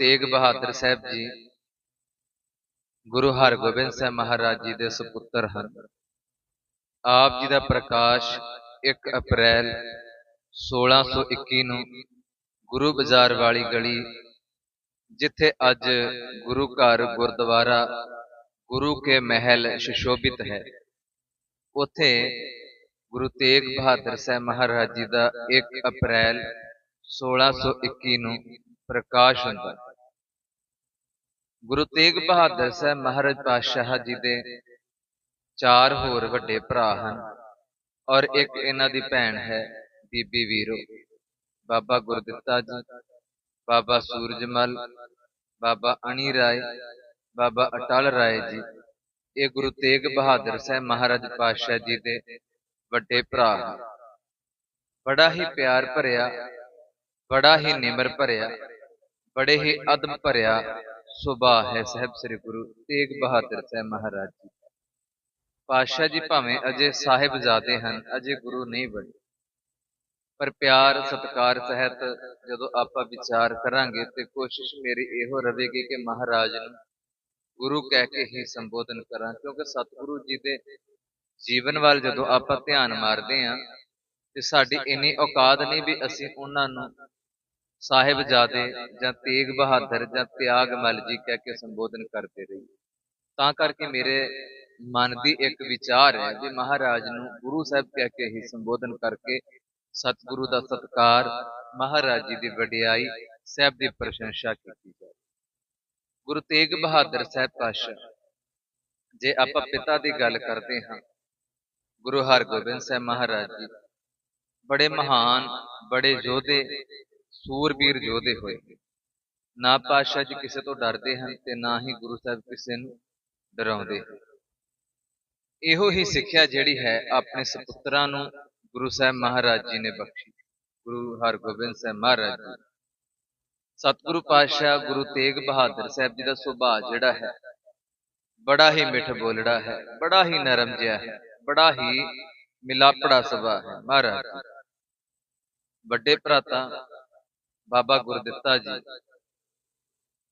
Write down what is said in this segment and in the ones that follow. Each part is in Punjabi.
ਤੇਗ ਬਹਾਦਰ ਸਾਹਿਬ ਜੀ, ਗੁਰੂ ਹਰਗੋਬਿੰਦ ਸਾਹਿਬ ਮਹਾਰਾਜ ਜੀ ਦੇ ਸੁਪੁੱਤਰ ਹਨ। ਆਪ ਜੀ ਦਾ ਪ੍ਰਕਾਸ਼ 1 ਅਪ੍ਰੈਲ 1621 ਨੂੰ ਗੁਰੂ ਬਾਜ਼ਾਰ ਵਾਲੀ ਗਲੀ, ਜਿੱਥੇ ਅੱਜ ਗੁਰੂ ਘਰ ਗੁਰਦੁਆਰਾ, ਗੁਰੂ ਕੇ ਮਹਿਲ ਸ਼ਸ਼ੋਭਿਤ ਹੈ। ਉਥੇ ਗੁਰੂ ਤੇਗ ਬਹਾਦਰ ਸਾਹਿਬ ਮਹਾਰਾਜ ਜੀ ਦਾ 1 ਅਪ੍ਰੈਲ 1621 ਨੂੰ ਪ੍ਰਕਾਸ਼ ਹੁੰਦਾ ਗੁਰੂ ਤੇਗ ਬਹਾਦਰ ਸਾਹਿਬ ਮਹਾਰਾਜ ਪਾਤਸ਼ਾਹ ਜੀ ਦੇ ਚਾਰ ਹੋਰ ਵੱਡੇ ਭਰਾ ਹਨ ਔਰ ਇੱਕ ਇਹਨਾਂ ਦੀ ਭੈਣ ਹੈ ਬੀਬੀ ਵੀਰੋ, ਬਾਬਾ ਗੁਰਦਿੱਤਾ ਜੀ, ਬਾਬਾ ਸੂਰਜਮਲ, ਬਾਬਾ ਅਣੀ ਰਾਏ, ਬਾਬਾ ਅਟਲ ਰਾਏ ਜੀ। ਇਹ ਗੁਰੂ ਤੇਗ ਬਹਾਦਰ ਸਾਹਿਬ ਮਹਾਰਾਜ ਪਾਤਸ਼ਾਹ ਜੀ ਦੇ ਵੱਡੇ ਭਰਾ ਹਨ। ਬੜਾ ਹੀ ਪਿਆਰ ਭਰਿਆ, ਬੜਾ ਹੀ ਨਿਮਰ ਭਰਿਆ, ਬੜੇ ਹੀ ਅਦਬ ਭਰਿਆ ਸੁਭਾਅ ਹੈ ਸਾਹਿਬ ਸ੍ਰੀ ਗੁਰੂ ਤੇਗ ਬਹਾਦਰ ਸਾਹਿਬ ਮਹਾਰਾਜ ਜੀ। ਪਾਤਸ਼ਾਹ ਜੀ ਭਾਵੇਂ ਅਜੇ ਸਾਹਿਬਜ਼ਾਦੇ ਹਨ, ਅਜੇ ਗੁਰੂ ਨਹੀਂ ਬਣੇ। ਪਰ ਪਿਆਰ, ਸਤਕਾਰ, ਸਹਿਤ ਜਦੋਂ ਆਪਾਂ ਵਿਚਾਰ ਕਰਾਂਗੇ ਤੇ ਕੋਸ਼ਿਸ਼ ਮੇਰੀ ਇਹੋ ਰਹੇਗੀ ਕਿ ਮਹਾਰਾਜ ਨੂੰ ਗੁਰੂ ਕਹਿ ਕੇ ਹੀ ਸੰਬੋਧਨ ਕਰਾਂ, ਕਿਉਂਕਿ ਸਤਿਗੁਰੂ ਜੀ ਦੇ ਜੀਵਨ ਵੱਲ ਜਦੋਂ ਆਪਾਂ ਧਿਆਨ ਮਾਰਦੇ ਹਾਂ, ਤੇ ਸਾਡੀ ਇੰਨੀ ਔਕਾਤ ਨਹੀਂ ਵੀ ਅਸੀਂ ਉਹਨਾਂ ਨੂੰ ਸਾਹਿਬਜ਼ਾਦੇ ਜਾਂ ਤੇਗ ਬਹਾਦਰ ਜਾਂ ਤਿਆਗ ਮਲ ਜੀ ਕਹਿ ਕੇ ਸੰਬੋਧਨ ਕਰਦੇ ਰਹੀ। ਤਾਂ ਕਰਕੇ ਮੇਰੇ ਮਨ ਦੀ ਇੱਕ ਵਿਚਾਰ ਹੈ ਵੀ ਮਹਾਰਾਜ ਨੂੰ ਗੁਰੂ ਸਾਹਿਬ ਕਹਿ ਕੇ ਹੀ ਸੰਬੋਧਨ ਕਰਕੇ ਸਤਿਗੁਰੂ ਦਾ ਸਤਕਾਰ ਮਹਾਰਾਜ ਜੀ ਦੀ ਵਡਿਆਈ ਸਾਹਿਬ ਦੀ ਪ੍ਰਸ਼ੰਸਾ ਕੀਤੀ ਜਾਏ ਗੁਰੂ ਤੇਗ ਬਹਾਦਰ ਸਾਹਿਬ ਪਾਤਸ਼ਾਹ ਜੇ ਆਪਾਂ ਪਿਤਾ ਦੀ ਗੱਲ ਕਰਦੇ ਹਾਂ ਗੁਰੂ ਹਰਗੋਬਿੰਦ ਸਾਹਿਬ ਮਹਾਰਾਜ ਜੀ ਬੜੇ ਮਹਾਨ ਬੜੇ ਯੋਧੇ ਸੂਰਬੀਰ ਯੋਧੇ ਹੋਏ। ਨਾ ਪਾਤਸ਼ਾਹ ਜੀ ਕਿਸੇ ਤੋਂ ਡਰਦੇ ਹਨ ਤੇ ਨਾ ਹੀ ਗੁਰੂ ਸਾਹਿਬ ਕਿਸੇ ਨੂੰ ਡਰਾਉਂਦੇ। ਇਹੋ ਹੀ ਸਿੱਖਿਆ ਜਿਹੜੀ ਹੈ ਆਪਣੇ ਸੁਪੁੱਤਰਾਂ ਨੂੰ ਗੁਰੂ ਸਾਹਿਬ ਮਹਾਰਾਜ ਜੀ ਨੇ ਬਖਸ਼ੀ। ਗੁਰੂ ਹਰਗੋਬਿੰਦ ਸਾਹਿਬ ਮਹਾਰਾਜ ਜੀ। ਸਤਿਗੁਰੂ ਪਾਤਸ਼ਾਹ ਗੁਰੂ ਤੇਗ ਬਹਾਦਰ ਸਾਹਿਬ ਜੀ ਦਾ ਸੁਭਾਅ ਜਿਹੜਾ ਹੈ, ਬੜਾ ਹੀ ਮਿੱਠ ਬੋਲੜਾ ਹੈ, ਬੜਾ ਹੀ ਨਰਮ ਜਿਹਾ ਹੈ, ਬੜਾ ਹੀ ਮਿਲਾਪੜਾ ਸੁਭਾਅ ਹੈ ਮਹਾਰਾਜ ਜੀ। ਵੱਡੇ ਭਰਾਤਾ ਬਾਬਾ ਗੁਰਦਿੱਤਾ ਜੀ।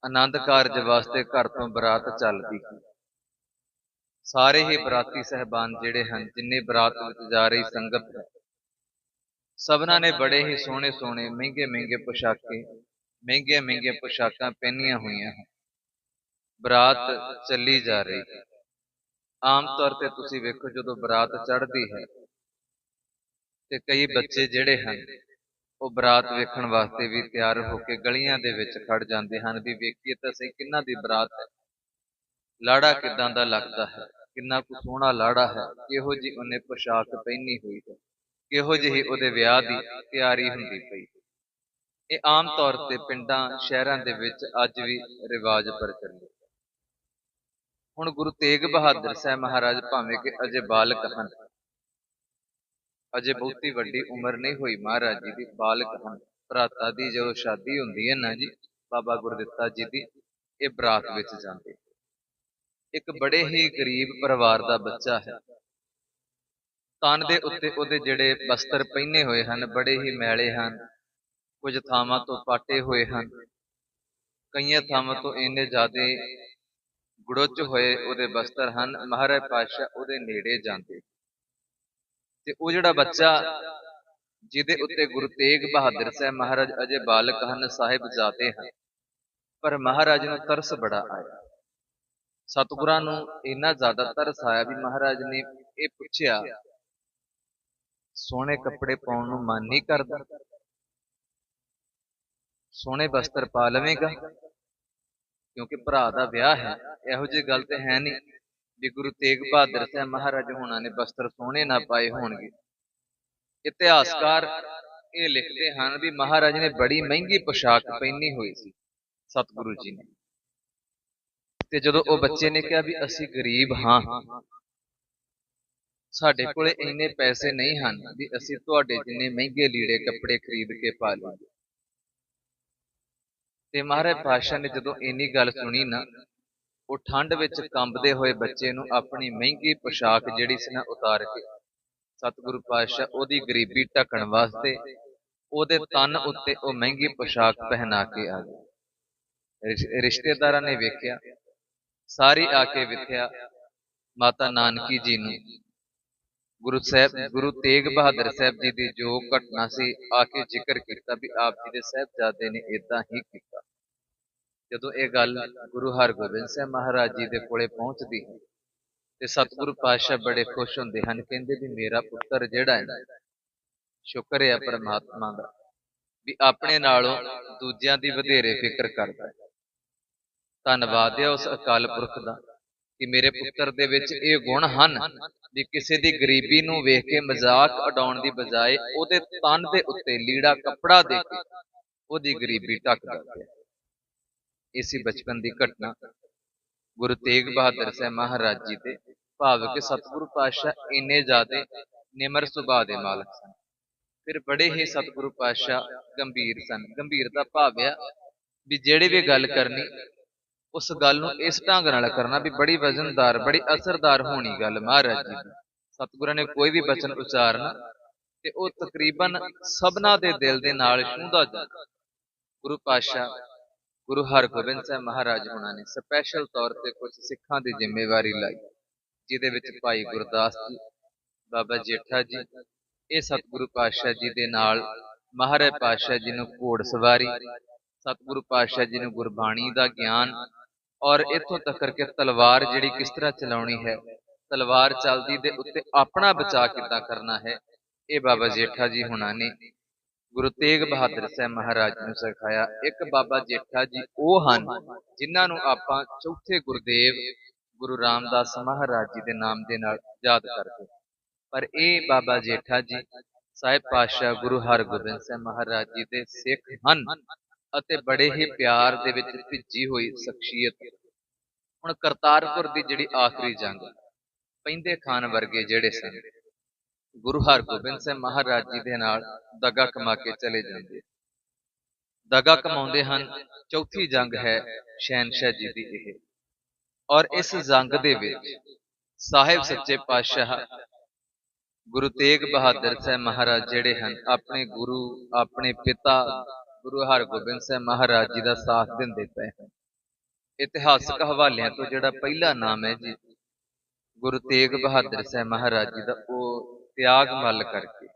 ਆਨੰਦ ਕਾਰਜ ਵਾਸਤੇ ਘਰ ਤੋਂ ਬਰਾਤ ਚੱਲਦੀ ਸਾਰੇ ਹੀ ਬਰਾਤੀ ਸਹਿਬਾਨ ਜਿਹੜੇ ਹਨ ਜਿੰਨੇ ਬਰਾਤ ਵਿੱਚ ਜਾ ਰਹੀ ਸੰਗਤ ਹੈ ਸਭਨਾਂ ਨੇ ਬੜੇ ਹੀ ਸੋਹਣੇ ਸੋਹਣੇ ਮਹਿੰਗੇ ਮਹਿੰਗੇ ਪੋਸ਼ਾਕੇ ਮਹਿੰਗੀਆਂ ਮਹਿੰਗੀਆਂ ਪੋਸ਼ਾਕਾਂ ਪਹਿਨੀਆਂ ਹੋਈਆਂ ਹਨ। ਬਰਾਤ ਚੱਲੀ ਜਾ ਰਹੀ ਹੈ ਆਮ ਤੌਰ ਤੇ ਤੁਸੀਂ ਵੇਖੋ ਜਦੋਂ ਬਰਾਤ ਚੜ੍ਹਦੀ ਹੈ ਤੇ ਕਈ ਬੱਚੇ ਜਿਹੜੇ ਹਨ ਉਹ ਬਰਾਤ ਵੇਖਣ ਵਾਸਤੇ ਵੀ ਤਿਆਰ ਹੋ ਕੇ ਗਲੀਆਂ ਦੇ ਵਿੱਚ ਖੜ ਜਾਂਦੇ ਹਨ ਵੀ ਵੇਖੀਏ ਤਾਂ ਸਹੀ ਕਿੰਨਾ ਦੀ ਬਰਾਤ ਹੈ। ਲਾੜਾ ਕਿਦਾਂ ਦਾ ਲੱਗਦਾ ਹੈ? ਕਿੰਨਾ ਕੁ ਸੋਹਣਾ ਲਾੜਾ ਹੈ? ਕਿਹੋ ਜੀ ਉਹਨੇ ਪੋਸ਼ਾਕ ਪਹਿਨੀ ਹੋਈ ਹੈ? ਕਿਹੋ ਜਿਹੀ ਉਹਦੇ ਵਿਆਹ ਦੀ ਤਿਆਰੀ ਹੁੰਦੀ ਪਈ ਇਹ ਆਮ ਤੌਰ ਤੇ ਪਿੰਡਾਂ, ਸ਼ਹਿਰਾਂ ਦੇ ਵਿੱਚ ਅੱਜ ਵੀ ਰਿਵਾਜ ਪ੍ਰਚਲਿਤ ਹੁਣ ਗੁਰੂ ਤੇਗ ਬਹਾਦਰ ਸਾਹਿਬ ਮਹਾਰਾਜ ਭਾਵੇਂ ਕਿ ਅਜੇ ਬਾਲਕ ਹਨ ਅਜੇ ਬਹੁਤੀ ਵੱਡੀ ਉਮਰ ਨਹੀਂ ਹੋਈ ਮਹਾਰਾਜ ਜੀ ਦੀ। ਬਾਲਕ ਹਨ ਭਰਾਤਾ ਦੀ ਜਦੋਂ ਸ਼ਾਦੀ ਹੁੰਦੀ ਹੈ ਨਾ ਜੀ ਬਾਬਾ ਗੁਰਦਿੱਤਾ ਜੀ ਦੀ ਇਹ ਬਰਾਤ ਵਿੱਚ ਜਾਂਦੇ। ਇੱਕ ਬੜੇ ਹੀ ਗਰੀਬ ਪਰਿਵਾਰ ਦਾ ਬੱਚਾ ਹੈ। ਤਨ ਦੇ ਉੱਤੇ ਉਹਦੇ ਜਿਹੜੇ ਬਸਤਰ ਪਹਿਨੇ ਹੋਏ ਹਨ ਬੜੇ ਹੀ ਮੈਲੇ ਹਨ ਕੁਝ ਥਾਵਾਂ ਤੋਂ ਪਾਟੇ ਹੋਏ ਹਨ। ਕਈਆਂ ਥਾਵਾਂ ਤੋਂ ਇੰਨੇ ਜ਼ਿਆਦੇ ਗੁੜੋਚ ਹੋਏ ਉਹਦੇ ਬਸਤਰ ਹਨ। ਮਹਾਰਾਜ ਪਾਤਸ਼ਾਹ ਉਹਦੇ ਨੇੜੇ ਜਾਂਦੇ। ਤੇ ਉਹ ਜਿਹੜਾ ਬੱਚਾ ਜਿਹਦੇ ਉੱਤੇ ਗੁਰੂ ਤੇਗ ਬਹਾਦਰ ਸਾਹਿਬ ਮਹਾਰਾਜ ਅਜੇ ਬਾਲਕ ਹਨ ਸਾਹਿਬਜ਼ਾਦੇ ਹਨ ਪਰ ਮਹਾਰਾਜ ਨੂੰ ਤਰਸ ਬੜਾ ਆਇਆ। ਸਤਿਗੁਰਾਂ ਨੂੰ ਇੰਨਾ ਜ਼ਿਆਦਾ ਤਰਸ ਆਇਆ ਵੀ ਮਹਾਰਾਜ ਨੇ ਇਹ ਪੁੱਛਿਆ ਸੋਹਣੇ ਕੱਪੜੇ ਪਾਉਣ ਨੂੰ ਮਨ ਨਹੀਂ ਕਰਦਾ। ਸੋਹਣੇ ਬਸਤਰ ਪਾ ਲਵੇਂਗਾ ਕਿਉਂਕਿ ਭਰਾ ਦਾ ਵਿਆਹ ਹੈ ਇਹੋ ਜਿਹੀ ਗੱਲ ਤੇ ਹੈ ਨਹੀਂ। ਵੀ ਗੁਰੂ ਤੇਗ ਬਹਾਦਰ ਸਾਹਿਬ ਮਹਾਰਾਜ ਹੋਣਾ ਨੇ ਬਸਤਰ ਸੋਹਣੇ ਨਾ ਪਾਏ ਹੋਣਗੇ। ਇਤਿਹਾਸਕਾਰ ਇਹ ਲਿਖਦੇ ਹਨ ਵੀ ਮਹਾਰਾਜ ਨੇ ਬੜੀ ਮਹਿੰਗੀ ਪੋਸ਼ਾਕ ਪਹਿਨੀ ਹੋਈ ਸੀ ਸਤਿਗੁਰੂ ਜੀ ਨੇ। ਤੇ ਜਦੋਂ ਉਹ ਬੱਚੇ ਨੇ ਕਿਹਾ ਵੀ ਅਸੀਂ ਗਰੀਬ ਹਾਂ, ਸਾਡੇ ਕੋਲੇ ਇੰਨੇ ਪੈਸੇ ਨਹੀਂ ਹਨ ਵੀ ਅਸੀਂ ਤੁਹਾਡੇ ਜਿੰਨੇ ਮਹਿੰਗੇ ਲੀੜੇ ਕੱਪੜੇ ਖਰੀਦ ਕੇ ਪਾ ਲਈਏ। ਤੇ ਮਹਾਰਾਜ ਪਾਸ਼ਾ ਨੇ ਜਦੋਂ ਇੰਨੀ ਗੱਲ ਸੁਣੀ ਨਾ ਉਹ ਠੰਡ ਵਿੱਚ ਕੰਬਦੇ ਹੋਏ ਬੱਚੇ ਨੂੰ ਆਪਣੀ ਮਹਿੰਗੀ ਪੋਸ਼ਾਕ ਜਿਹੜੀ ਸੀ ਨਾ ਉਤਾਰ ਕੇ ਸਤਿਗੁਰੂ ਪਾਤਸ਼ਾਹ ਉਹਦੀ ਗਰੀਬੀ ਢੱਕਣ ਵਾਸਤੇ ਉਹਦੇ ਤਨ ਉੱਤੇ ਉਹ ਮਹਿੰਗੀ ਪੋਸ਼ਾਕ ਪਹਿਨਾ ਕੇ ਆ ਗਏ। ਰਿਸ਼- ਰਿਸ਼ਤੇਦਾਰਾਂ ਨੇ ਵੇਖਿਆ, ਸਾਰੀ ਆ ਕੇ ਵਿਥਿਆ ਮਾਤਾ ਨਾਨਕੀ ਜੀ ਨੂੰ। ਗੁਰੂ ਸਾਹਿਬ, ਗੁਰੂ ਤੇਗ ਬਹਾਦਰ ਸਾਹਿਬ ਜੀ ਦੀ ਜੋ ਘਟਨਾ ਸੀ, ਆ ਕੇ ਜ਼ਿਕਰ ਕੀਤਾ ਵੀ ਆਪ ਜੀ ਦੇ ਸਾਹਿਬਜ਼ਾਦੇ ਨੇ ਇਦਾਂ ਹੀ ਕੀਤਾ। ਜਦੋਂ ਇਹ ਗੱਲ ਗੁਰੂ ਹਰਗੋਬਿੰਦ ਸਿੰਘ ਮਹਾਰਾਜ ਜੀ ਦੇ ਕੋਲੇ ਪਹੁੰਚਦੀ ਹੈ, ਤੇ ਸਤਿਗੁਰੂ ਪਾਤਸ਼ਾਹ ਬੜੇ ਖੁਸ਼ ਹੁੰਦੇ ਹਨ, ਕਹਿੰਦੇ ਵੀ ਮੇਰਾ ਪੁੱਤਰ ਜਿਹੜਾ ਹੈ ਸ਼ੁਕਰ ਹੈ ਪਰਮਾਤਮਾ ਦਾ, ਵੀ ਆਪਣੇ ਨਾਲੋਂ ਦੂਜਿਆਂ ਦੀ ਵਧੇਰੇ ਫਿਕਰ ਕਰਦਾ ਹੈ। ਧੰਨਵਾਦ ਹੈ ਉਸ ਅਕਾਲ ਪੁਰਖ ਦਾ ਕਿ ਮੇਰੇ ਪੁੱਤਰ ਦੇ ਵਿੱਚ ਇਹ ਗੁਣ ਹਨ ਵੀ ਕਿਸੇ ਦੀ ਗਰੀਬੀ ਨੂੰ ਵੇਖ ਕੇ ਮਜ਼ਾਕ ਉਡਾਉਣ ਦੀ ਬਜਾਏ ਉਹਦੇ ਤਨ ਦੇ ਉੱਤੇ ਲੀੜਾ ਕੱਪੜਾ ਦੇ ਕੇ ਉਹਦੀ ਗਰੀਬੀ ਢੱਕ ਦਿੰਦੇ ਇਸੇ ਬਚਪਨ ਦੀ ਘਟਨਾ। ਗੁਰੂ ਤੇਗ ਬਹਾਦਰ ਸਾਹਿਬ ਮਹਾਰਾਜ ਜੀ ਦੇ ਭਾਵ ਕਿ ਸਤਿਗੁਰੂ ਪਾਤਸ਼ਾਹ ਇੰਨੇ ਜ਼ਿਆਦੇ ਨਿਮਰ ਸੁਭਾਅ ਦੇ ਮਾਲਕ ਸਨ। ਫਿਰ ਬੜੇ ਹੀ ਸਤਿਗੁਰੂ ਪਾਤਸ਼ਾਹ ਗੰਭੀਰ ਸਨ। ਗੰਭੀਰ ਦਾ ਭਾਵ ਆ ਵੀ ਜਿਹੜੀ ਵੀ ਗੱਲ ਕਰਨੀ, ਉਸ ਗੱਲ ਨੂੰ ਇਸ ਢੰਗ ਨਾਲ ਕਰਨਾ ਵੀ ਬੜੀ ਵਜ਼ਨਦਾਰ, ਬੜੀ ਅਸਰਦਾਰ ਹੋਣੀ ਗੱਲ ਮਹਾਰਾਜ ਜੀ ਦੀ। ਸਤਿਗੁਰਾਂ ਨੇ ਕੋਈ ਵੀ ਬਚਨ ਉਚਾਰਨਾ ਤੇ ਉਹ ਤਕਰੀਬਨ ਸਭਨਾ ਦੇ ਦਿਲ ਦੇ ਨਾਲ ਛੂੰਹਦਾ ਜਾਂਦਾ। ਗੁਰੂ ਪਾਤਸ਼ਾਹ ਗੁਰੂ ਹਰਗੋਬਿੰਦ ਸਾਹਿਬ ਮਹਾਰਾਜ ਹੁਣਾਂ ਨੇ ਸਪੈਸ਼ਲ ਤੌਰ ਤੇ ਕੁਝ ਸਿੱਖਾਂ ਦੀ ਜ਼ਿੰਮੇਵਾਰੀ ਲਈ, ਜਿਹਦੇ ਵਿੱਚ ਭਾਈ ਗੁਰਦਾਸ ਜੀ, ਬਾਬਾ ਜੇਠਾ ਜੀ, ਇਹ ਸਤਿਗੁਰੂ ਪਾਤਸ਼ਾਹ ਜੀ ਦੇ ਨਾਲ ਮਹਾਰਾਜ ਪਾਤਸ਼ਾਹ ਜੀ ਨੂੰ ਘੋੜ ਸਵਾਰੀ, ਸਤਿਗੁਰੂ ਪਾਤਸ਼ਾਹ ਜੀ ਨੂੰ ਗੁਰਬਾਣੀ ਦਾ ਗਿਆਨ ਔਰ ਇੱਥੋਂ ਤੱਕ ਕਿ ਤਲਵਾਰ ਜਿਹੜੀ ਕਿਸ ਤਰ੍ਹਾਂ ਚਲਾਉਣੀ ਹੈ, ਤਲਵਾਰ ਚੱਲਦੀ ਦੇ ਉੱਤੇ ਆਪਣਾ ਬਚਾਅ ਕਿੱਦਾਂ ਕਰਨਾ ਹੈ, ਇਹ ਬਾਬਾ ਜੇਠਾ ਜੀ ਹੁਣਾਂ ਨੇ ਗੁਰੂ ਤੇਗ ਬਹਾਦਰ ਸਾਹਿਬ ਮਹਾਰਾਜ ਨੂੰ ਸਿਖਾਇਆ, ਇੱਕ ਬਾਬਾ ਜੇਠਾ ਜੀ ਉਹ ਹਨ ਜਿਨ੍ਹਾਂ ਨੂੰ ਆਪਾਂ ਚੌਥੇ ਗੁਰਦੇਵ ਗੁਰੂ ਰਾਮਦਾਸ ਮਹਾਰਾਜ ਜੀ ਦੇ ਨਾਮ ਦੇ ਨਾਲ ਯਾਦ ਕਰਦੇ ਪਰ ਇਹ ਬਾਬਾ ਜੇਠਾ ਜੀ ਸਾਹਿਬ ਪਾਤਸ਼ਾਹ ਗੁਰੂ ਹਰਗੋਬਿੰਦ ਸਾਹਿਬ ਮਹਾਰਾਜ ਜੀ ਦੇ ਸਿੱਖ ਹਨ ਅਤੇ ਬੜੇ ਹੀ ਪਿਆਰ ਦੇ ਵਿੱਚ ਭਿੱਜੀ ਹੋਈ ਸ਼ਖਸੀਅਤ ਹੁਣ ਕਰਤਾਰਪੁਰ ਦੀ ਜਿਹੜੀ ਆਖਰੀ ਜੰਗ ਪੈਂਦੇ ਖਾਨ ਵਰਗੇ ਜਿਹੜੇ ਸਨ ਗੁਰੂ ਹਰਗੋਬਿੰਦ ਸਾਹਿਬ ਮਹਾਰਾਜ ਜੀ ਦੇ ਨਾਲ ਦਗਾ ਕਮਾ ਕੇ ਚਲੇ ਜਾਂਦੇ। ਦਗਾ ਕਮਾਉਂਦੇ ਹਨ, ਚੌਥੀ ਜੰਗ ਹੈ ਸ਼ਹਿਨशाह ਜੀ ਦੀ ਇਹ। ਔਰ ਇਸ ਜੰਗ ਦੇ ਵਿੱਚ ਸਾਹਿਬ ਸੱਚੇ ਪਾਤਸ਼ਾਹ ਗੁਰੂ ਤੇਗ ਬਹਾਦਰ ਸਾਹਿਬ ਮਹਾਰਾਜ ਜਿਹੜੇ ਹਨ, ਆਪਣੇ ਗੁਰੂ, ਆਪਣੇ ਪਿਤਾ ਗੁਰੂ ਹਰਗੋਬਿੰਦ ਸਾਹਿਬ ਮਹਾਰਾਜ ਜੀ ਦਾ ਸਾਥ ਦਿੰਦੇ ਪਏ ਹਨ। ਇਤਿਹਾਸਕ ਹਵਾਲਿਆਂ ਤੋਂ ਜਿਹੜਾ ਪਹਿਲਾ ਨਾਮ ਹੈ ਜੀ ਗੁਰੂ ਤੇਗ ਬਹਾਦਰ ਸਾਹਿਬ ਮਹਾਰਾਜ ਜੀ ਦਾ, ਉਹ ਤਿਆਗ ਮੱਲ ਕਰਕੇ।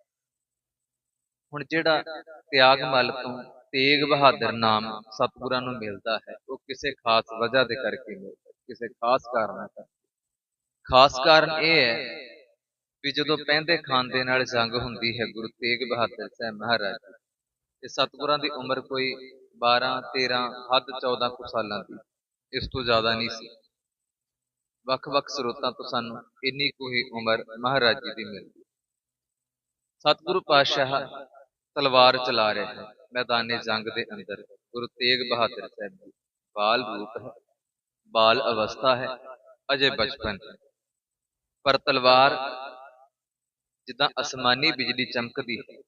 ਹੁਣ ਜਿਹੜਾ ਤਿਆਗ ਮੱਲ ਤੋਂ ਤੇਗ ਬਹਾਦਰ ਨਾਮ ਸਤਿਗੁਰਾਂ ਨੂੰ ਮਿਲਦਾ ਹੈ, ਉਹ ਕਿਸੇ ਖਾਸ ਵਜ੍ਹਾ ਦੇ ਕਰਕੇ ਮਿਲਦਾ ਕਿਸੇ ਖਾਸ ਕਾਰਨ ਕਰਕੇ। ਖਾਸ ਕਾਰਨ ਇਹ ਹੈ ਵੀ ਜਦੋਂ ਪਹਿੰਦੇ ਖਾਨ ਦੇ ਨਾਲ ਜੰਗ ਹੁੰਦੀ ਹੈ ਗੁਰੂ ਤੇਗ ਬਹਾਦਰ ਸਾਹਿਬ ਮਹਾਰਾਜ ਤੇ ਸਤਿਗੁਰਾਂ ਦੀ ਉਮਰ ਕੋਈ 12 13 ਹੱਦ 14 ਕੁ ਸਾਲਾਂ ਦੀ, ਇਸ ਤੋਂ ਜ਼ਿਆਦਾ ਨਹੀਂ ਸੀ। ਵੱਖ-ਵੱਖ ਸਰੋਤਾਂ ਤੋਂ ਸਾਨੂੰ ਇੰਨੀ ਕੁ ਹੀ ਉਮਰ ਮਹਾਰਾਜ ਜੀ ਦੀ ਮਿਲਦੀ ਸਤਿਗੁਰੂ ਪਾਤਸ਼ਾਹ ਤਲਵਾਰ ਚਲਾ ਰਿਹਾ ਹਨ, ਮੈਦਾਨੇ ਜੰਗ ਦੇ ਅੰਦਰ। ਗੁਰੂ ਤੇਗ ਬਹਾਦਰ ਸਾਹਿਬ ਜੀ, ਬਾਲ ਰੂਪ ਹੈ, ਬਾਲ ਅਵਸਥਾ ਹੈ, ਅਜੇ ਬਚਪਨ ਪਰ ਤਲਵਾਰ ਜਿੱਦਾਂ ਅਸਮਾਨੀ ਬਿਜਲੀ ਚਮਕਦੀ ਹੈ,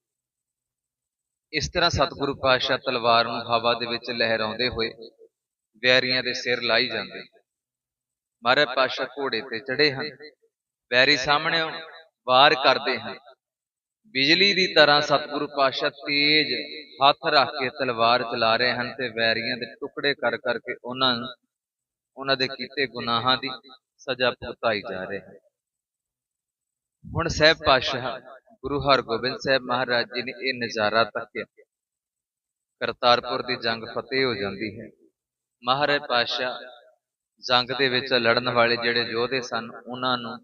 ਇਸ ਤਰ੍ਹਾਂ ਸਤਿਗੁਰੂ ਪਾਤਸ਼ਾਹ ਤਲਵਾਰ ਨੂੰ ਹਵਾ ਦੇ ਵਿੱਚ ਲਹਿਰਾਉਂਦੇ ਹੋਏ ਵੈਰੀਆਂ ਦੇ ਸਿਰ ਲਾਈ ਜਾਂਦੇ ਮਹਾਰਾਜ ਪਾਤਸ਼ਾਹ ਘੋੜੇ ਤੇ ਚੜੇ ਹਨ, ਵੈਰੀ ਸਾਹਮਣੇ ਵਾਰ ਕਰਦੇ ਹਨ। ਬਿਜਲੀ ਦੀ ਤਰ੍ਹਾਂ ਸਤਿਗੁਰੂ ਪਾਤਸ਼ਾਹ ਤੇਜ ਹੱਥ ਰੱਖ ਕੇ ਤਲਵਾਰ ਚਲਾ ਰਹੇ ਹਨ ਤੇ ਵੈਰੀਆਂ ਦੇ ਟੁਕੜੇ ਕਰ ਕਰਕੇ ਉਹਨਾਂ ਉਹਨਾਂ ਦੇ ਕੀਤੇ ਗੁਨਾਹਾਂ ਦੀ ਸਜ਼ਾ ਭੁਗਤਾਈ ਜਾ ਰਹੀ ਹੈ। ਹੁਣ ਸਹਿਬ ਪਾਤਸ਼ਾਹ ਗੁਰੂ ਹਰਗੋਬਿੰਦ ਸਾਹਿਬ ਮਹਾਰਾਜ ਜੀ ਨੇ ਇਹ ਨਜ਼ਾਰਾ ਤੱਕਿਆ ਕਰਤਾਰਪੁਰ ਦੀ ਜੰਗ ਫਤਿਹ ਹੋ ਜਾਂਦੀ ਹੈ। ਮਹਾਰਾਜ ਪਾਤਸ਼ਾਹ ਜੰਗ ਦੇ ਵਿੱਚ ਲੜਨ ਵਾਲੇ ਜਿਹੜੇ ਯੋਧੇ ਸਨ, ਉਹਨਾਂ ਨੂੰ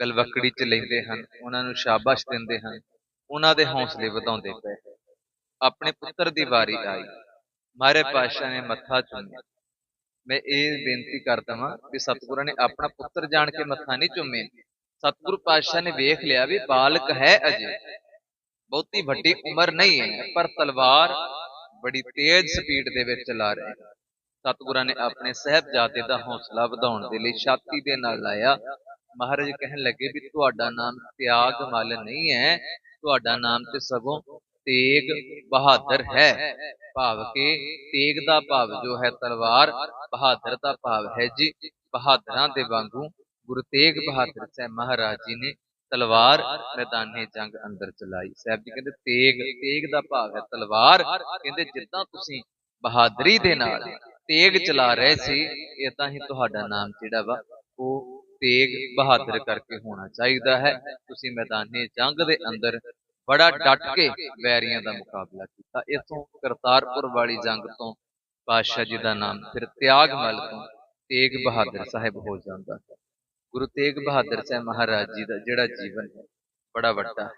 ਗਲਵਕੜੀ ਚ ਲੈਂਦੇ ਹਨ, ਉਹਨਾਂ ਨੂੰ ਸ਼ਾਬਾਸ਼ ਦਿੰਦੇ ਹਨ। ਉਹਨਾਂ ਦੇ ਹੌਸਲੇ ਵਧਾਉਂਦੇ ਪਏ। ਆਪਣੇ ਪੁੱਤਰ ਦੀ ਵਾਰੀ ਆਈ। ਮਾਰੇ ਪਾਤਸ਼ਾਹ ਨੇ ਮੱਥਾ ਚੁੰਮਿਆ। ਮੈਂ ਇਹ ਬੇਨਤੀ ਕਰਦਾ ਹਾਂ ਕਿ ਸਤਿਗੁਰਾਂ ਨੇ ਆਪਣਾ ਪੁੱਤਰ ਜਾਣ ਕੇ ਮੱਥਾ ਨਹੀਂ ਚੁੰਮਿਆ ਸਤਿਗੁਰੂ ਪਾਤਸ਼ਾਹ ਨੇ ਵੇਖ ਲਿਆ ਵੀ ਬਾਲਕ ਹੈ ਅਜੇ। ਬਹੁਤੀ ਵੱਡੀ ਉਮਰ ਨਹੀਂ ਹੈ, ਪਰ ਤਲਵਾਰ ਬੜੀ ਤੇਜ਼ ਸਪੀਡ ਦੇ ਵਿੱਚ ਚਲਾ ਰਿਹਾ ਹਨ। ਸਤਿਗੁਰਾਂ ਨੇ ਆਪਣੇ ਸਹਿਬਜ਼ਾਦੇ ਦਾ ਹੌਸਲਾ ਵਧਾਉਣ ਦੇ ਲਈ ਛਾਤੀ ਦੇ ਨਾਲ ਲਾਇਆ। ਮਹਾਰਾਜ ਕਹਿਣ ਲੱਗੇ ਵੀ ਤੁਹਾਡਾ ਨਾਮ ਤਿਆਗ ਮਲ ਨਹੀਂ ਹੈ, ਤੁਹਾਡਾ ਨਾਮ ਤੇ ਸਗੋਂ ਤੇਗ ਬਹਾਦਰ ਹੈ। ਭਾਵ ਕਿ ਤੇਗ ਦਾ ਭਾਵ ਜੋ ਹੈ ਤਲਵਾਰ, ਬਹਾਦਰ ਦਾ ਭਾਵ ਹੈ ਜੀ। ਬਹਾਦਰਾਂ ਦੇ ਵਾਂਗੂ ਗੁਰੂ ਤੇਗ ਬਹਾਦਰ ਸਾਹਿਬ ਮਹਾਰਾਜ ਜੀ ਨੇ ਤਲਵਾਰ ਮੈਦਾਨੇ ਜੰਗ ਅੰਦਰ ਚਲਾਈ। ਸਾਹਿਬ ਜੀ ਕਹਿੰਦੇ ਤੇਗ ਤੇਗ ਦਾ ਭਾਵ ਹੈ ਤਲਵਾਰ। ਕਹਿੰਦੇ ਜਿੱਦਾਂ ਤੁਸੀਂ ਬਹਾਦਰੀ ਦੇ ਨਾਲ ਤੇਗ ਚਲਾ ਰਹੇ ਸੀ ਇਹ ਹੀ ਤੁਹਾਡਾ ਨਾਮ ਜਿਹੜਾ ਵਾ ਉਹ ਤੇਗ ਬਹਾਦਰ ਕਰਕੇ ਹੋਣਾ ਚਾਹੀਦਾ ਹੈ। ਤੁਸੀਂ ਮੈਦਾਨੇ ਜੰਗ ਦੇ ਅੰਦਰ ਬੜਾ ਡਟ ਕੇ ਵੈਰੀਆਂ ਦਾ ਮੁਕਾਬਲਾ ਕੀਤਾ। ਇਥੋਂ ਕਰਤਾਰਪੁਰ ਵਾਲੀ ਜੰਗ ਤੋਂ ਪਾਤਸ਼ਾਹ ਜੀ ਦਾ ਨਾਮ ਫਿਰ ਤਿਆਗਮਲ ਤੋਂ ਤੇਗ ਬਹਾਦਰ ਸਾਹਿਬ ਹੋ ਜਾਂਦਾ ਹੈ। ਗੁਰੂ ਤੇਗ ਬਹਾਦਰ ਸਾਹਿਬ ਮਹਾਰਾਜ ਜੀ ਦਾ ਜਿਹੜਾ ਜੀਵਨ ਹੈ, ਬੜਾ ਵੱਡਾ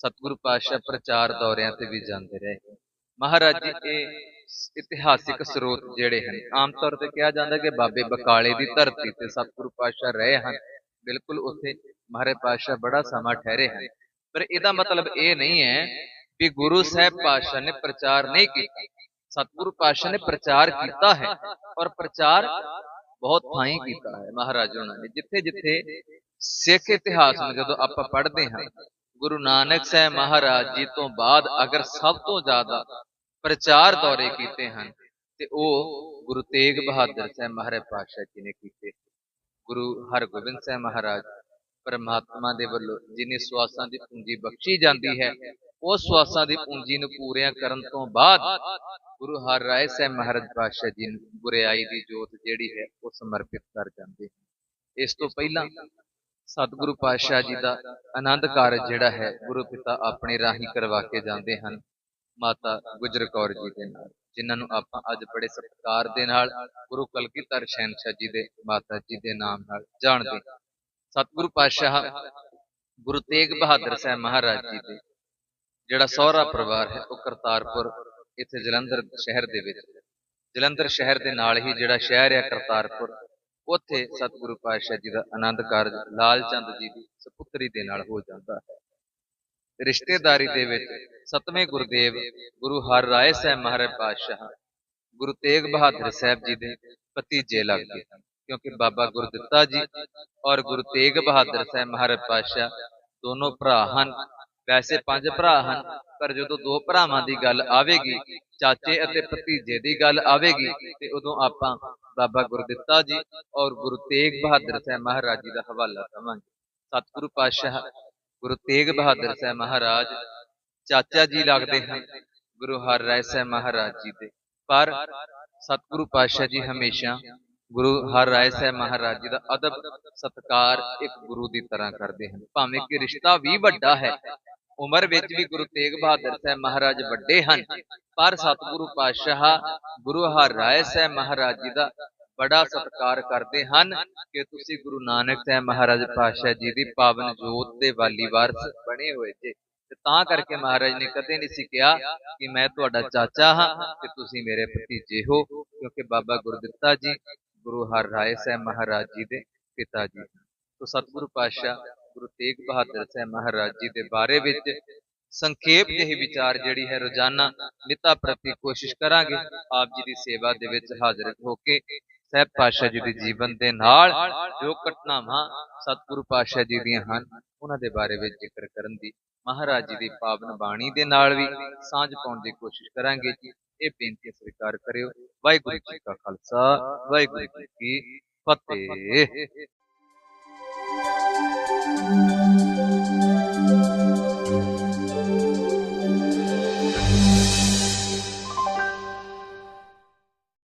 ਸਤਿਗੁਰੂ ਪਾਤਸ਼ਾਹ ਪ੍ਰਚਾਰ ਦੌਰਿਆਂ ਤੇ ਵੀ ਜਾਂਦੇ ਰਹੇ। ਮਹਾਰਾਜ ਜੀ, ਇਹ ਇਤਿਹਾਸਿਕ ਸਰੋਤ ਜਿਹੜੇ ਹਨ, ਆਮ ਤੌਰ ਤੇ ਕਿਹਾ ਜਾਂਦਾ ਕਿ ਬਾਬੇ ਬਕਾਲੇ ਦੀ ਧਰਤੀ ਤੇ ਸਤਿਗੁਰੂ ਪਾਤਸ਼ਾਹ ਰਹੇ ਹਨ। ਬਿਲਕੁਲ ਉੱਥੇ ਮਹਾਰਾਜ ਪਾਤਸ਼ਾਹ ਬੜਾ ਸਮਾਂ ਠਹਿਰੇ ਹਨ। ਪਰ ਇਹਦਾ ਮਤਲਬ ਇਹ ਨਹੀਂ ਹੈ ਵੀ ਗੁਰੂ ਸਾਹਿਬ ਪਾਤਸ਼ਾਹ ਨੇ ਪ੍ਰਚਾਰ ਨਹੀਂ ਕੀਤਾ। ਸਤਿਗੁਰੂ ਪਾਤਸ਼ਾਹ ਨੇ ਪ੍ਰਚਾਰ ਕੀਤਾ ਹੈ ਔਰ ਪ੍ਰਚਾਰ ਬਹੁਤ ਥਾਈਂ ਕੀਤਾ ਹੈ ਮਹਾਰਾਜ ਉਹਨਾਂ ਨੇ। ਜਿੱਥੇ ਜਿੱਥੇ ਸਿੱਖ ਇਤਿਹਾਸ ਨੂੰ ਜਦੋਂ ਆਪਾਂ ਪੜ੍ਹਦੇ ਹਾਂ, ਗੁਰੂ ਨਾਨਕ ਸਾਹਿਬ ਮਹਾਰਾਜ ਜੀ ਤੋਂ ਬਾਅਦ ਅਗਰ ਸਭ ਤੋਂ ਜ਼ਿਆਦਾ ਪ੍ਰਚਾਰ ਦੌਰੇ ਕੀਤੇ ਹਨ ਤੇ ਉਹ ਗੁਰੂ ਤੇਗ ਬਹਾਦਰ ਸਾਹਿਬ ਮਹਾਰਾਜ ਪਾਤਸ਼ਾਹ ਜੀ ਨੇ ਕੀਤੇ। ਗੁਰੂ ਹਰਗੋਬਿੰਦ ਸਾਹਿਬ ਮਹਾਰਾਜ ਪਰਮਾਤਮਾ ਦੇ ਵੱਲੋਂ ਜਿਨੇ ਸਵਾਸਾਂ ਦੀ ਪੂੰਜੀ ਬਖਸ਼ੀ ਜਾਂਦੀ ਹੈ ਉਹ ਸਵਾਸਾਂ ਦੀ ਪੂੰਜੀ ਨੂੰ ਪੂਰੀਆਂ ਕਰਨ ਤੋਂ ਬਾਅਦ ਗੁਰੂ ਹਰਿਰਾਏ ਸਾਹਿਬ ਮਹਾਰਾਜ ਪਾਤਸ਼ਾਹ ਜੀ ਨੂੰ ਗੁਰਿਆਈ ਦੀ ਜੋਤ ਜਿਹੜੀ ਹੈ ਉਹ ਸਮਰਪਿਤ ਕਰ ਜਾਂਦੇ ਇਸ ਤੋਂ ਪਹਿਲਾਂ ਸਤਿਗੁਰੂ ਪਾਤਸ਼ਾਹ ਜੀ ਦਾ ਆਨੰਦ ਕਾਰਜ ਜਿਹੜਾ ਹੈ ਗੁਰੂ ਪਿਤਾ ਆਪਣੇ ਰਾਹੀਂ ਕਰਵਾ ਕੇ ਜਾਂਦੇ ਹਨ। ਮਾਤਾ ਗੁਜਰ ਕੌਰ ਜੀ ਦੇ ਨਾਲ, ਜਿਨ੍ਹਾਂ ਨੂੰ ਆਪਾਂ ਅੱਜ ਬੜੇ ਸਤਿਕਾਰ ਦੇ ਨਾਲ ਗੁਰੂ ਕਲਗੀਧਰ ਸ਼ਹਿਨशाह ਜੀ ਦੇ ਮਾਤਾ ਜੀ ਦੇ ਨਾਮ ਨਾਲ ਜਾਣਦੇ ਸਤਿਗੁਰੂ ਪਾਤਸ਼ਾਹ ਗੁਰੂ ਤੇਗ ਬਹਾਦਰ ਸਾਹਿਬ ਮਹਾਰਾਜ ਜੀ ਦੇ ਜਿਹੜਾ ਸਹੁਰਾ ਪਰਿਵਾਰ ਹੈ, ਉਹ ਕਰਤਾਰਪੁਰ, ਇੱਥੇ ਜਲੰਧਰ ਸ਼ਹਿਰ ਦੇ ਵਿੱਚ। ਜਲੰਧਰ ਸ਼ਹਿਰ ਦੇ ਨਾਲ ਹੀ ਜਿਹੜਾ ਸ਼ਹਿਰ ਹੈ ਕਰਤਾਰਪੁਰ, ਉੱਥੇ ਸਤਿਗੁਰੂ ਪਾਤਸ਼ਾਹ ਜੀ ਦਾ ਆਨੰਦ ਕਾਰਜ ਲਾਲ ਚੰਦ ਜੀ ਦੀ ਸੁਪੁੱਤਰੀ ਦੇ ਨਾਲ ਹੋ ਜਾਂਦਾ ਹੈ। ਰਿਸ਼ਤੇਦਾਰੀ ਦੇ ਵਿੱਚ ਸਤਵੇਂ ਗੁਰਦੇਵ ਗੁਰੂ ਹਰ ਰਾਏ ਸਾਹਿਬ ਮਹਾਰਾਜ ਪਾਤਸ਼ਾਹ ਗੁਰੂ ਤੇਗ ਬਹਾਦਰ ਸਾਹਿਬ ਜੀ ਦੇ ਭਤੀਜੇ ਲੱਗਦੇ ਹਨ, ਕਿਉਂਕਿ ਬਾਬਾ ਗੁਰਦਿੱਤਾ ਜੀ ਔਰ ਗੁਰੂ ਤੇਗ ਬਹਾਦਰ ਸਾਹਿਬ ਮਹਾਰਾਜ ਪਾਤਸ਼ਾਹ ਦੋਨੋਂ ਭਰਾ ਹਨ। ਵੈਸੇ ਪੰਜ ਭਰਾ ਹਨ, ਪਰ ਜਦੋਂ ਦੋ ਭਰਾਵਾਂ ਦੀ ਗੱਲ ਆਵੇਗੀ, ਚਾਚੇ ਅਤੇ ਭਤੀਜੇ ਦੀ ਗੱਲ ਆਵੇਗੀ, ਤੇ ਉਦੋਂ ਆਪਾਂ ਬਾਬਾ ਗੁਰਦਿੱਤਾ ਜੀ ਔਰ ਗੁਰੂ ਤੇਗ ਬਹਾਦਰ ਸਾਹਿਬ ਮਹਾਰਾਜ ਜੀ ਦਾ ਹਵਾਲਾ ਦਵਾਂਗੇ। ਸਤਿਗੁਰੂ ਪਾਤਸ਼ਾਹ ਗੁਰੂ ਤੇਗ ਬਹਾਦਰ ਸਾਹਿਬ ਮਹਾਰਾਜ, ਚਾਚਾ ਜੀ ਲੱਗਦੇ ਹਨ, ਗੁਰੂ ਹਰਿਰਾਏ ਸਾਹਿਬ ਮਹਾਰਾਜ ਜੀ ਦੇ। ਪਰ ਸਤਿਗੁਰੂ ਪਾਤਸ਼ਾਹ ਜੀ ਹਮੇਸ਼ਾ ਗੁਰੂ ਹਰ ਰਾਏ ਸਾਹਿਬ ਮਹਾਰਾਜ ਜੀ ਦਾ ਅਦਬ, ਸਤਕਾਰ ਇੱਕ ਗੁਰੂ ਦੀ ਤਰ੍ਹਾਂ ਕਰਦੇ ਹਨ। ਭਾਵੇਂ ਕਿ ਰਿਸ਼ਤਾ ਵੀ ਵੱਡਾ ਹੈ, ਉਮਰ ਵਿੱਚ ਵੀ ਗੁਰੂ ਤੇਗ ਬਹਾਦਰ ਸਾਹਿਬ ਮਹਾਰਾਜ ਵੱਡੇ ਹਨ, ਪਰ ਸਤਿਗੁਰੂ ਪਾਤਸ਼ਾਹ ਗੁਰੂ ਹਰ ਰਾਏ ਸਾਹਿਬ ਮਹਾਰਾਜ ਜੀ ਦਾ ਬੜਾ ਸਤਿਕਾਰ ਕਰਦੇ ਹਨ ਕਿ ਤੁਸੀਂ ਗੁਰੂ ਨਾਨਕ ਸਾਹਿਬ ਮਹਾਰਾਜ ਪਾਤਸ਼ਾਹ ਜੀ ਦੀ ਪਾਵਨ ਜੋਤ ਦੇ ਵਾਲੀ ਵਾਰਸ ਬਣੇ ਹੋਏ ਜੇ। ਤੇ ਤਾਂ ਕਰਕੇ ਮਹਾਰਾਜ ਨੇ ਕਦੇ ਨਹੀਂ ਸੀ ਕਿਹਾ ਕਿ ਮੈਂ ਤੁਹਾਡਾ ਚਾਚਾ ਹਾਂ ਤੇ ਤੁਸੀਂ ਮੇਰੇ ਭਤੀਜੇ ਹੋ, ਕਿਉਂਕਿ ਬਾਬਾ ਗੁਰਦਿੱਤਾ ਜੀ, ਗੁਰੂ ਹਰਿਰਾਏ ਸਾਹਿਬ ਮਹਾਰਾਜ ਜੀ ਦੇ ਪਿਤਾ ਜੀ ਤੋਂ ਸਤਿਗੁਰੂ ਪਾਤਸ਼ਾਹ, ਗੁਰੂ ਤੇਗ ਬਹਾਦਰ ਸਾਹਿਬ ਮਹਾਰਾਜ ਜੀ ਦੇ ਬਾਰੇ ਵਿੱਚ ਸੰਖੇਪ ਜਿਹੀ ਵਿਚਾਰ ਜਿਹੜੀ ਹੈ ਰੋਜ਼ਾਨਾ ਨਿਤਾ ਪ੍ਰਤੀ ਕੋਸ਼ਿਸ਼ ਕਰਾਂਗੇ, ਆਪ ਜੀ ਦੀ ਸੇਵਾ ਦੇ ਵਿੱਚ ਹਾਜ਼ਰ ਹੋ ਕੇ ਸਹਿਬ ਪਾਤਸ਼ਾਹ ਜੀ ਦੇ ਜੀਵਨ ਦੇ ਨਾਲ ਜੋ ਘਟਨਾਵਾਂ ਸਤਿਗੁਰੂ ਪਾਤਸ਼ਾਹ ਜੀ ਦੀਆਂ ਹਨ ਉਹਨਾਂ ਦੇ ਬਾਰੇ ਵਿੱਚ ਜ਼ਿਕਰ ਕਰਨ ਦੀ ਮਹਾਰਾਜ ਜੀ ਦੀ ਪਾਵਨ ਬਾਣੀ ਦੇ ਨਾਲ ਵੀ ਸਾਂਝ ਪਾਉਣ ਦੀ ਕੋਸ਼ਿਸ਼ ਕਰਾਂਗੇ ਜੀ। ਇਹ ਬੇਨਤੀ ਸਵੀਕਾਰ ਕਰਿਓ। ਵਾਹਿਗੁਰੂ ਜੀ ਕਾ ਖਾਲਸਾ ਵਾਹਿਗੁਰੂ ਜੀ ਕੀ ਫਤਿਹ।